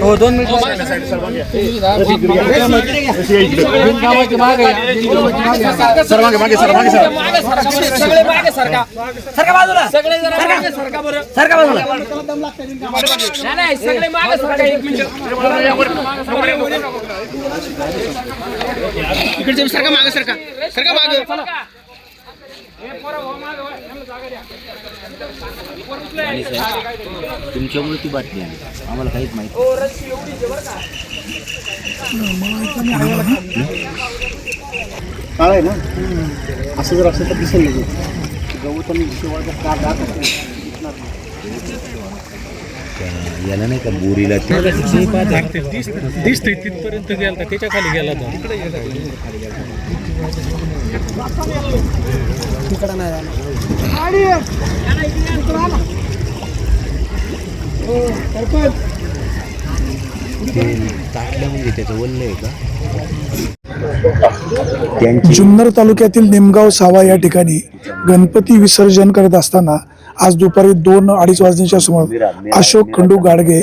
हो दोन मिनिट सर्वांगे मागे सर मागे सर सगळे मागे सरका सरका बाजूला सगळे जरा मागे सरका बरं सरका बाजूला नाही नाही सगळे मागे सरका एक मिनिट इकडचे सरका मागे सरका सरका मागे. तुमच्यामुळे ती बातमी आहे आम्हाला काहीच माहिती काय आहे ना? असं जर असं तर दिसेल नाही गवत आणि शिवाळचा कार राहत याला नाही का बोरीला दिसते तिथपर्यंत गेला त्याच्याखाली गेला तो टाकलं म्हणजे त्याचं वल्ल आहे का? त्यांची जुन्नर तालुक्यातील निमगाव सावा या ठिकाणी गणपती विसर्जन करत असताना आज दुपारी दोन अडीच वाजण्याच्या सुमार अशोक खंडू गाडगे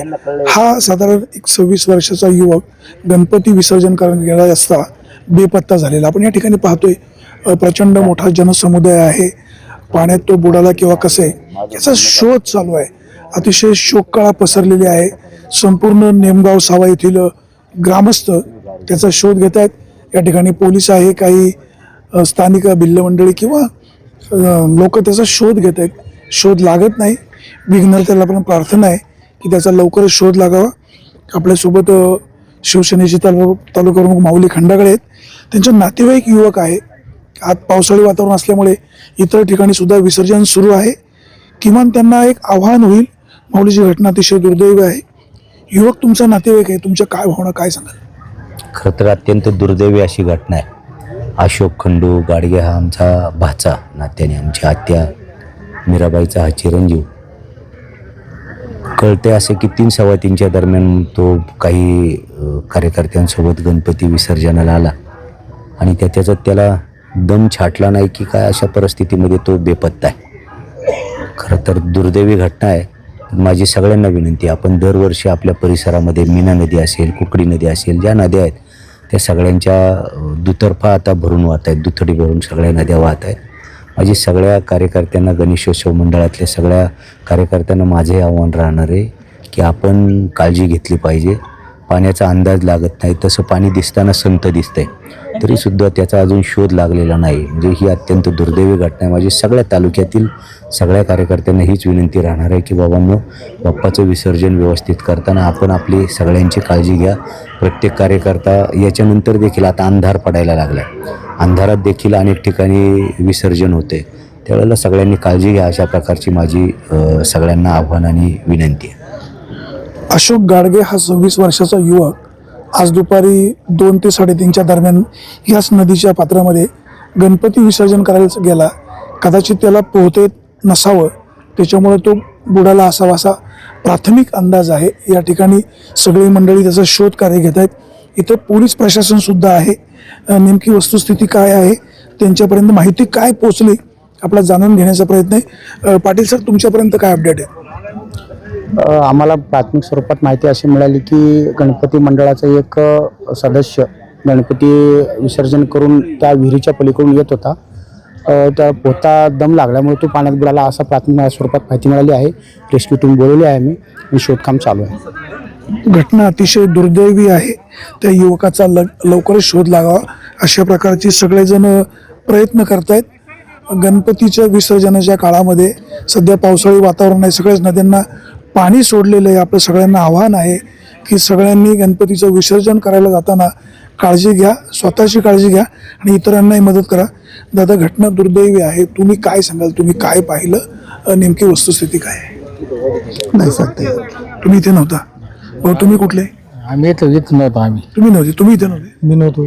हा साधारण एक सव्वीस वर्षाचा युवक गणपती विसर्जन करत गेला असता बेपत्ता झालेला. आपण या ठिकाणी पाहतोय प्रचंड मोठा जनसमुदाय आहे. पाण्यात तो बुडाला किंवा कसं याचा शोध चालू आहे. अतिशय शोककळा पसरलेली आहे. संपूर्ण नेमगाव सावा येथील ग्रामस्थ त्याचा शोध घेत आहेत. या ठिकाणी पोलीस आहे काही स्थानिक भिल्ल मंडळी किंवा लोक त्याचा शोध घेत आहेत. शोध लागत नाही. विघ्नर त्याला पण प्रार्थना आहे की त्याचा लवकरच शोध लागावा. आपल्यासोबत शिवसेनेचे तालु तालुका प्रमुख माऊली खंडाकडे आहेत. त्यांचे नातेवाईक युवक आहे. आज पावसाळी वातावरण असल्यामुळे इतर ठिकाणी सुद्धा विसर्जन सुरू आहे. किमान त्यांना एक आव्हान होईल. माऊलीची घटना अतिशय दुर्दैवी आहे. युवक तुमचा नातेवाईक आहे. तुमच्या काय भावना काय सांगाल? खरं तर अत्यंत दुर्दैवी अशी घटना आहे. अशोक खंडू गाडगे हा आमचा भाचा नात्याने आमची आत्या. मीराबाईचा हा चिरंजीव. कळते असे की तीन सव्वा तीनच्या दरम्यान तो काही कार्यकर्त्यांसोबत गणपती विसर्जनाला आला. आणि त्याच्यात त्याला दम छाटला नाही की काय अशा परिस्थितीमध्ये तो बेपत्ता आहे. खरं तर दुर्दैवी घटना आहे. माझी सगळ्यांना विनंती आपण दरवर्षी आपल्या परिसरामध्ये मीना नदी असेल कुकडी नदी असेल ज्या नद्या आहेत त्या सगळ्यांच्या दुतर्फा आता भरून वाहत आहेत दुथडी भरून सगळ्या नद्या वाहत आहेत. माझी सगळ्या कार्यकर्त्यांना गणेशोत्सव मंडळातल्या सगळ्या कार्यकर्त्यांना माझे आव्हान राहणार आहे की आपण काळजी घेतली पाहिजे. पाण्याचा अंदाज लागत नाही. तसं पाणी दिसताना संत दिसतंय. तरीसुद्धा त्याचा अजून शोध लागलेला नाही. म्हणजे ही अत्यंत दुर्दैवी घटना आहे. माझी सगळ्या तालुक्यातील सगळ्या कार्यकर्त्यांना हीच विनंती राहणार आहे की बाबांनो बाप्पाचं विसर्जन व्यवस्थित करताना आपण आपली सगळ्यांची काळजी घ्या. प्रत्येक कार्यकर्ता याच्यानंतर देखील आता अंधार पडायला लागला आहे अंधारात देखील अनेक ठिकाणी विसर्जन होते. त्यावेळेला सगळ्यांनी काळजी घ्या अशा प्रकारची माझी सगळ्यांना आव्हान आणि विनंती आहे. अशोक गाडगे हा सव्वीस वर्षाचा युवक. आज दुपारी दोन ते साडेतीनच्या दरम्यान याच नदीच्या पात्रामध्ये गणपती विसर्जन करायला गेला. कदाचित त्याला पोहते नसावं. त्याच्यामुळे तो बुडाला असावा असा प्राथमिक अंदाज आहे. या ठिकाणी सगळी मंडळी त्याचा शोध कार्य घेत आहेत. इथं पोलीस प्रशासन सुद्धा आहे. नेमकी वस्तुस्थिती काय आहे त्यांच्यापर्यंत माहिती काय पोचली आपला जाणून घेण्याचा प्रयत्न आहे. पाटील सर तुमच्यापर्यंत काय अपडेट आहे? आम्हाला प्राथमिक स्वरूपात माहिती अशी मिळाली की गणपती मंडळाचा एक सदस्य गणपती विसर्जन करून त्या विहिरीच्या पलीकडून येत होता. त्या पोता दम लागल्यामुळे तो पाण्यात बुडाला असा प्राथमिक स्वरूपात माहिती मिळाली आहे. रेस्क्यू टीम बोलवली आहे आम्ही आणि शोधकाम चालू आहे. घटना अतिशय दुर्दैवी आहे. त्या युवकाचा ल लवकरच शोध लागावा. अशा प्रकारचे सगळेजण प्रयत्न करतायत. गणपतीच्या विसर्जनाच्या काळामध्ये सध्या पावसाळी वातावरण आहे. सगळ्याच नद्यांना पाणी सोडलेलं आहे. आपलं सगळ्यांना आव्हान आहे की सगळ्यांनी गणपतीचं विसर्जन करायला जाताना काळजी घ्या. स्वतःची काळजी घ्या आणि इतरांनाही मदत करा. दादा घटना दुर्दैवी आहे. तुम्ही काय सांगाल? तुम्ही काय पाहिलं? नेमकी वस्तुस्थिती काय आहे? नाही सांगता तुम्ही इथे नव्हता. हो तुम्ही कुठले? आम्ही येतो येत नव्हतो आम्ही. तुम्ही नव्हते तुम्ही इथे नव्हते? मी नव्हतो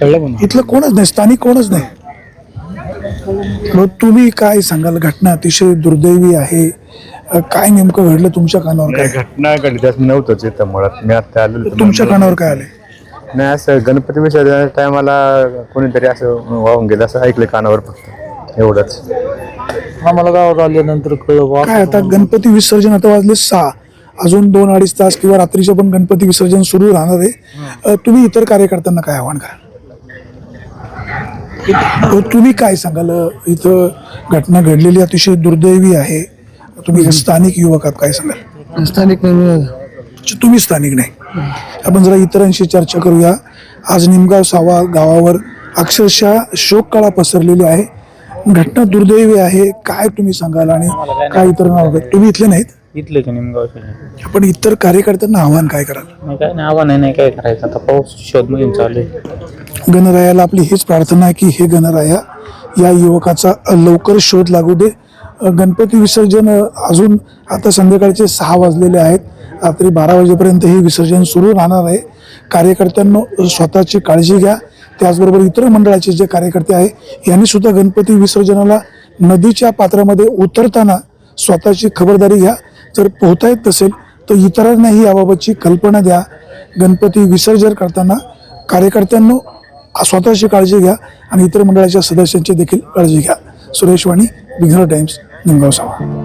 कळलं पण इथलं कोणच नाही स्थानिक कोणच नाही. मग तुम्ही काय सांगाल? घटना अतिशय दुर्दैवी आहे. अ, काय नेमकं घडलं तुमच्या कानावर काय? घटना घडली त्यात मी नव्हतोच इथं मुळात. मी आता आलेलो होतो. तुमच्या कानावर काय आलंय नाही असं गणपती विसर्जन टायमाला कोणीतरी असं वाहून गेलं असं ऐकलं कानावर फक्त. एवढंच. आम्हाला गावात आल्यानंतर कळलं काय आता गणपती विसर्जन आता वाजले सहा. अजून दोन अडीच तास किंवा रात्रीचं पण गणपती विसर्जन सुरू राहणार आहे. तुम्ही इतर कार्यकर्त्यांना काय आव्हान कराल अ, तुम्ही काय सांगाल? इथं घटना घडलेली अतिशय दुर्दैवी आहे. तुम्ही स्थानिक युवक आहात काय सांगाल? स्थानिक नाही तुम्ही स्थानिक नाही. आपण जरा इतरांशी चर्चा करूया. आज निमगाव सावा गावावर अक्षरशः शोककळा पसरलेली आहे. घटना दुर्दैवी आहे. काय तुम्ही सांगाल आणि काय इतर नाव तुम्ही इथले नाहीत? इथले की निमगावचे आपण इतर कार्यकर्त्यांना आव्हान काय कराल? नाही काय नाही आव्हान आहे नाही काय करायचं. आता पाऊस शोध मोहीम चालू आहे. गणरायाला आपली हीच प्रार्थना आहे की हे गणराया या युवकाचा लवकर शोध लागू दे. गणपती विसर्जन अजून आता संध्याकाळचे सहा वाजलेले आहेत. रात्री बारा वाजेपर्यंत हे विसर्जन सुरू राहणार आहे. कार्यकर्त्यांनो स्वतःची काळजी घ्या. त्याचबरोबर इतर मंडळाचे जे कार्यकर्ते आहे यांनी सुद्धा गणपती विसर्जनाला नदीच्या पात्रामध्ये उतरताना स्वतःची खबरदारी घ्या. जर पोहता येत नसेल तर इतरांनाही याबाबतची कल्पना द्या. गणपती विसर्जन करताना कार्यकर्त्यांनो स्वतःची काळजी घ्या आणि इतर मंडळाच्या सदस्यांची देखील काळजी घ्या. Suresh Wani बिघर times Nimgaon Sawa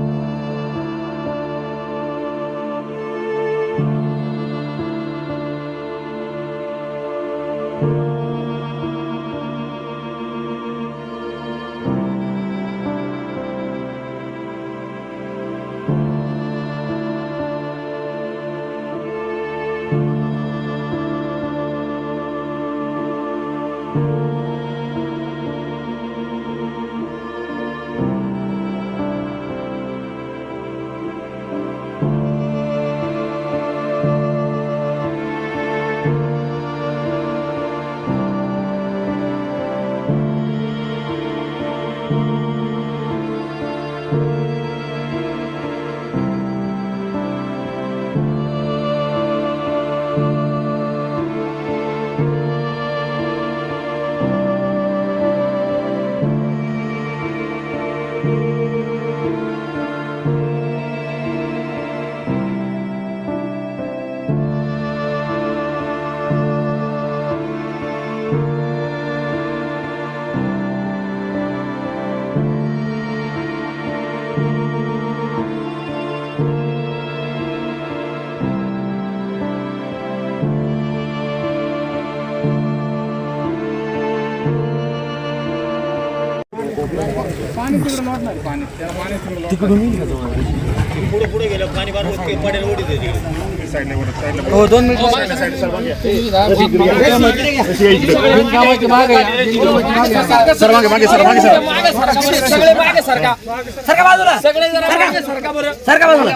सगळे मागे सरका सरका बाजूला सगळे जरा मागे सरका बरं सरका बाजूला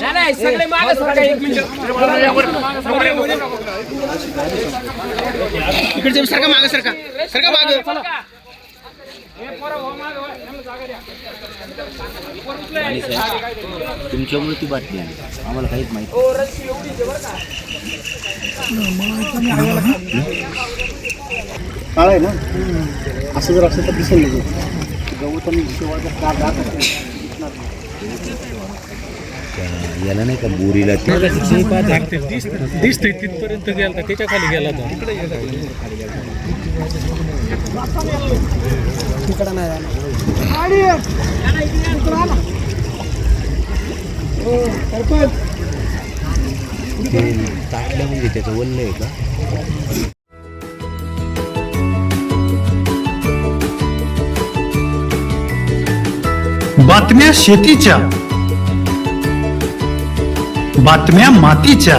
नाही नाही सगळे मागे सरका एक मिनिट इकडचे सरका मागे सरका सरका मागे. तुमच्यामुळे ती बातमी आली. आम्हाला काहीच माहिती काळ आहे ना? असं जर असं तर दिसेल नाही गवत आणि शेवाळचा याला नाही का बोरीला ते? दिसतोय तिथपर्यंत गेला त्याच्याखाली गेला तो टाकलं म्हणजे त्याचं वल्ल आहे का बातम्या शेतीच्या. बातम्या मातीच्या.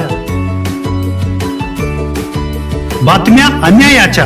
बातम्या अन्यायाच्या.